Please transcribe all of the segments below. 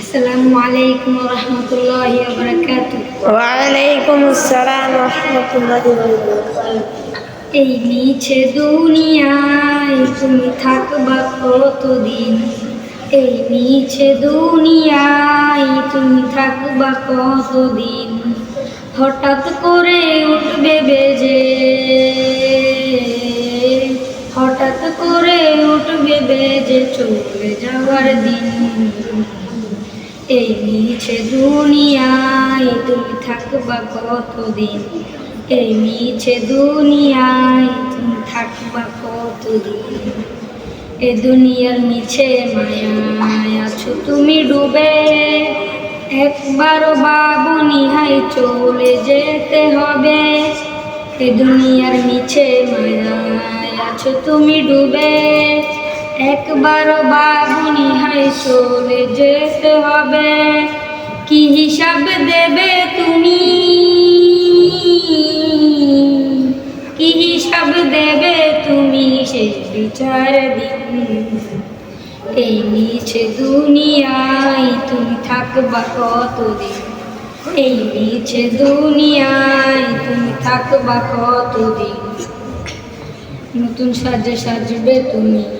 আসসালামু আলাইকুম রহমতুল্লাহ বরকাত ওয়ালাইকুম আসসালাম রহমতুল্লাহ এই মিছে দুনিয়ায় তুমি থাকবা কতদিন? এই মিছে দুনিয়ায় তুমি থাকবা কতদিন? হঠাৎ করে উঠবে বেজে। হঠাৎ করে উঠবে বেজে চলে যাওয়ার দিন। এই মিছে দুনিয়ায় তুমি থাকবা কতদিন? এই মিছে দুনিয়ায় তুমি থাকবা কতদিন? এ দুনিয়ার মিছে মায়ায় আছো তুমি ডুবে। একবারও বাবু নিহাই চলে যেতে হবে। এ দুনিয়ার মিছে মায়ায় আছো তুমি ডুবে। একবারও বাবু নিহাই চলে যেতে হবে। কি হিসাব দেবে তুমি? কি হিসাব দেবে তুমি শেষ বিচার দিন? দুনিয়ায় তুমি থাকবা কতদিন? এই মিছে দুনিয়ায় তুমি থাকবা কতদিন? নতুন সাজে সাজবে তুমি।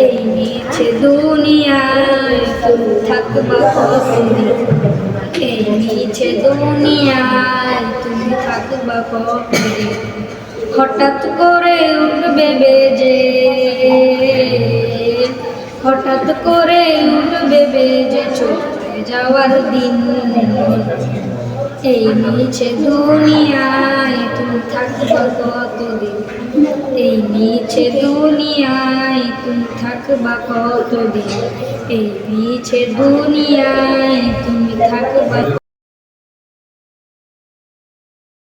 এই মিছে থাকবা হঠাৎ করে উঠবে বেজে। হঠাৎ করে উঠবে বেজে চলে যাওয়ার দিন। এই মিছে দুনিয়ায় তুমি থাকবা কতদিন? এই মিছে দুনিয়ায় থাকবা কতদিন? এই বিছে দুনিয়ায় তুমি থাকবা